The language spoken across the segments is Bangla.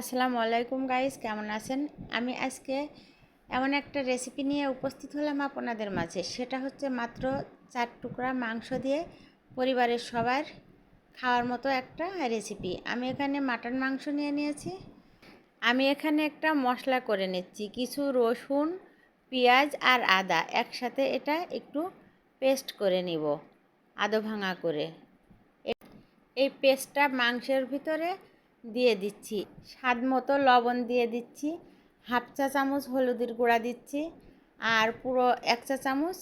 আসসালামু আলাইকুম গাইস কেমন আছেন? আমি আজকে এমন একটা রেসিপি নিয়ে উপস্থিত হলাম আপনাদের মাঝে। সেটা হচ্ছে মাত্র চার টুকরা মাংস দিয়ে পরিবারের সবার খাওয়ার মতো একটা রেসিপি আমি এখানে মাটন মাংস নিয়ে নিয়েছি। আমি এখানে একটা মশলা করে নিচ্ছি, কিছু রসুন, পেঁয়াজ আর আদা। একসাথে এটা একটু পেস্ট করে নিব, আদো ভাঙা করে। এই পেস্টটা মাংসের ভিতরে দিয়ে দিচ্ছি। স্বাদ মতো লবণ দিয়ে দিচ্ছি। হাফ চা চামচ হলুদের গুঁড়া দিচ্ছি আর পুরো এক চা চামচ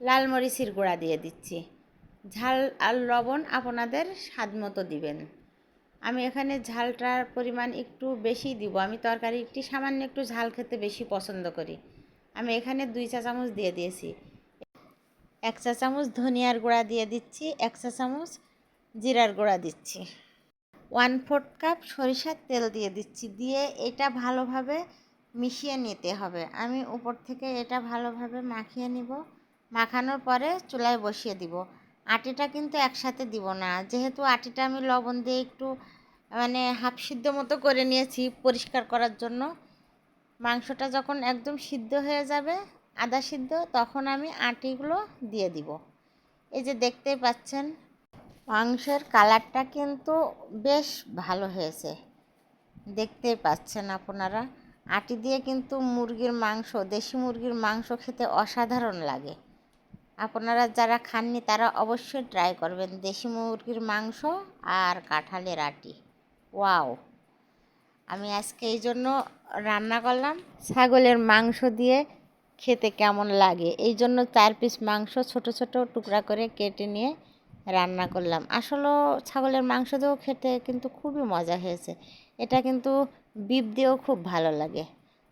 লাল মরিচের গুঁড়া দিয়ে দিচ্ছি। ঝাল আর লবণ আপনাদের স্বাদ মতো দিবেন। আমি এখানে ঝালটার পরিমাণ একটু বেশি দিব। আমি তরকারি একটি সামান্য একটু ঝাল খেতে বেশি পছন্দ করি। আমি এখানে দুই চা চামচ দিয়ে দিয়েছি। এক চা চামচ ধনিয়ার গুঁড়া দিয়ে দিচ্ছি। এক চা চামচ জিরার গুঁড়া দিচ্ছি। ওয়ান ফোর্থ কাপ সরিষার তেল দিয়ে দিচ্ছি। দিয়ে এটা ভালোভাবে মিশিয়ে নিতে হবে। আমি উপর থেকে এটা ভালোভাবে মাখিয়ে নিব। মাখানোর পরে চুলায় বসিয়ে দিব। আটিটা কিন্তু একসাথে দিব না। যেহেতু আটিটা আমি লবণ দিয়ে একটু মানে হাফ সিদ্ধ মতো করে নিয়েছি পরিষ্কার করার জন্য। মাংসটা যখন একদম সিদ্ধ হয়ে যাবে, আদা সিদ্ধ, তখন আমি আটিগুলো দিয়ে দিব। এই যে দেখতেই পাচ্ছেন মাংসের কালারটা কিন্তু বেশ ভালো হয়েছে। দেখতেই পাচ্ছেন আপনারা। আটি দিয়ে কিন্তু মুরগির মাংস, দেশি মুরগির মাংস খেতে অসাধারণ লাগে। আপনারা যারা খাননি তারা অবশ্যই ট্রাই করবেন দেশি মুরগির মাংস আর কাঁঠালের আটি। ওয়াও! আমি আজকে এই জন্য রান্না করলাম। ছাগলের মাংস দিয়ে খেতে কেমন লাগে? এই জন্য চার পিস মাংস ছোট ছোট টুকরা করে কেটে নিয়ে রান্না করলাম। আসলেও ছাগলের মাংস দিয়েও খেতে কিন্তু খুবই মজা হয়েছে। এটা কিন্তু বিপ দিয়েও খুব ভালো লাগে।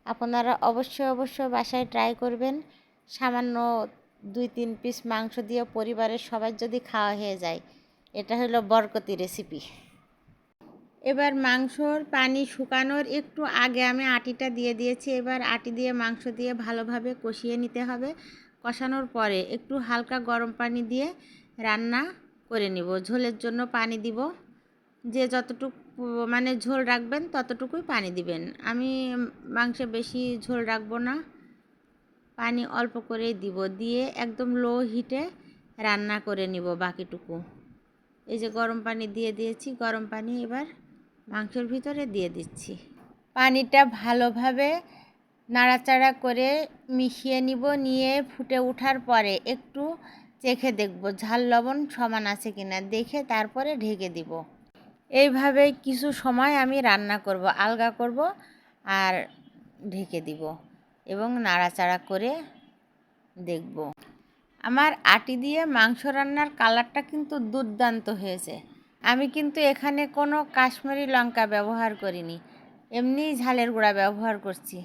আপনারা অবশ্যই অবশ্যই বাসায় ট্রাই করবেন। সামান্য দুই, তিন পিস মাংস দিয়ে পরিবারের সবার যদি খাওয়া হয়ে যায়, এটা হলো বরকতি রেসিপি এবার মাংসর পানি শুকানোর একটু আগে আমি আটিটা দিয়ে দিয়েছি। এবার আটি দিয়ে মাংস দিয়ে ভালোভাবে কষিয়ে নিতে হবে। কষানোর পরে একটু হালকা গরম পানি দিয়ে রান্না করে নিব। ঝোলের জন্য পানি দিব। যে যতটুকু মানে ঝোল রাখবেন ততটুকুই পানি দিবেন। আমি মাংসে বেশি ঝোল রাখব না। পানি অল্প করেই দিব। দিয়ে একদম লো হিটে রান্না করে নিব বাকিটুকু। এই যে গরম পানি দিয়ে দিয়েছি। গরম পানি এবার মাংসের ভিতরে দিয়ে দিচ্ছি। পানিটা ভালোভাবে নাড়াচাড়া করে মিশিয়ে নিব। নিয়ে ফুটে ওঠার পরে একটু চেখে দেখব ঝাল লবণ সমান আছে কিনা, দেখে তারপরে ঢেকে দিব। এইভাবে কিছু সময় আমি রান্না করব, আলগা করব আর ঢেকে দিব এবং নাড়াচাড়া করে দেখব। আমার আটি দিয়ে মাংস রান্নার কালারটা কিন্তু দুর্দান্ত হয়েছে। আমি কিন্তু এখানে কোনো কাশ্মীরি লঙ্কা ব্যবহার করিনি, এমনি ঝালের গুঁড়া ব্যবহার করছি।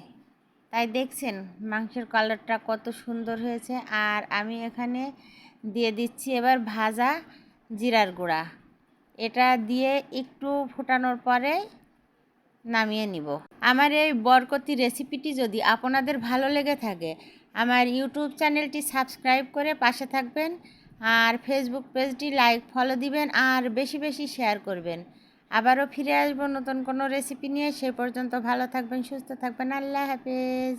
তাই দেখছেন মাংসের কালারটা কত সুন্দর হয়েছে আর আমি এখানে দিয়ে দিচ্ছি এবার ভাজা জিরার গুঁড়া। এটা দিয়ে একটু ফোটানোর পরে নামিয়ে নিব। আমার এই বরকতি রেসিপিটি যদি আপনাদের ভালো লেগে থাকে, আমার ইউটিউব চ্যানেলটি সাবস্ক্রাইব করে পাশে থাকবেন আর ফেসবুক পেজটি লাইক, ফলো দিবেন আর বেশি বেশি শেয়ার করবেন। আবারও ফিরে আসব নতুন কোনো রেসিপি নিয়ে। সে পর্যন্ত ভালো থাকবেন, সুস্থ থাকবেন। আল্লাহ হাফেজ।